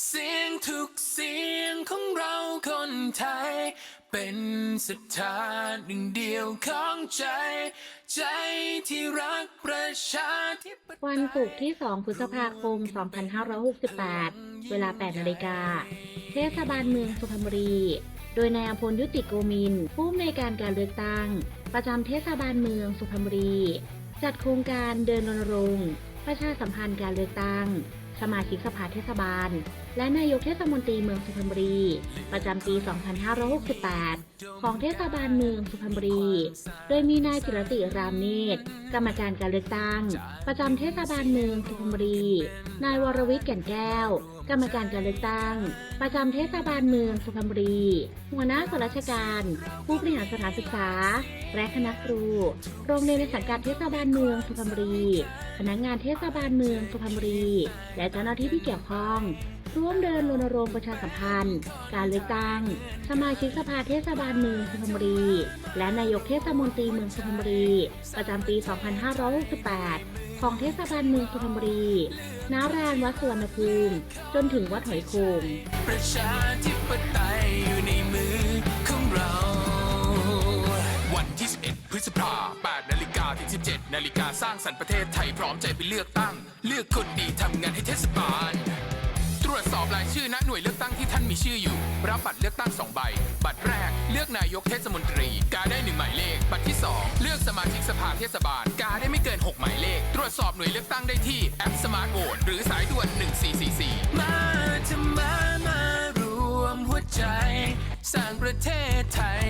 เสียงทุกเสียงของเราคนไทย เป็นศรัทธาหนึ่งเดียวของใจ ใจที่รักประชาธิปไตยวันศุกร์ที่ 2 พฤษภาคม 2568 เวลา 8 นาฬิกา เทศบาลเมืองสุพรรณบุรี โดยนายอภพลยุติโกมิน ผู้อำนวยการการเลือกตั้ง ประจำเทศบาลเมืองสุพรรณบุรี จัดโครงการเดินรณรงค์ประชาสัมพันธ์การเลือกตั้งสมาชิกสภาเทศบาล และนายกเทศมนตรีเมืองสุพรรณบุรี ประจำปี 2568 ของเทศบาลเมืองสุพรรณบุรี โดยมีนายจิรติรามเนตรกรรมการการเลือกตั้ง ประจำเทศบาลเมืองสุพรรณบุรี นายวรวิทย์แก่นแก้ว กรรมการการเลือกตั้ง ประจำเทศบาลเมืองสุพรรณบุรี หัวหน้าส่วนราชการ ผู้บริหารสถานศึกษา และคณะครู โรงเรียนในสังกัดเทศบาลเมืองสุพรรณบุรี พนักงานเทศบาลเมืองสุพรรณบุรีและและเจ้าหน้าที่ที่เกี่ยวข้อง ร่วมเดินรณรงค์ประชาสัมพันธ์ การเลือกตั้ง สมาชิกสภาเทศบาลเมืองสุพรรณบุรี และนายกเทศมนตรีเมืองสุพรรณบุรี ประจำปี 2568 ของเทศบาลเมืองสุพรรณบุรีณลานวัดสวรรณภูมิ จนถึงวัดหอยโขงประชาธิปไตยอยู่ในมือ 7นาฬิกาสร้างสรรค์ประเทศไทยพร้อมใจไปเลือกตั้ง เลือกคนดีทำงานให้เทศบาล ตรวจสอบรายชื่อณหน่วยเลือกตั้งที่ท่านมีชื่ออยู่ รับบัตรเลือกตั้ง 2 ใบ บัตรแรกเลือกนายกเทศมนตรี กาได้หนึ่งหมายเลข บัตรที่ 2 เลือกสมาชิกสภาเทศบาล กาได้ไม่เกิน 6 หมายเลข ตรวจสอบหน่วยเลือกตั้งได้ที่แอปสมาร์ทโหวหรือสายด่วน 1444 มาจะมามารวมหัวใจ สร้างประเทศไทย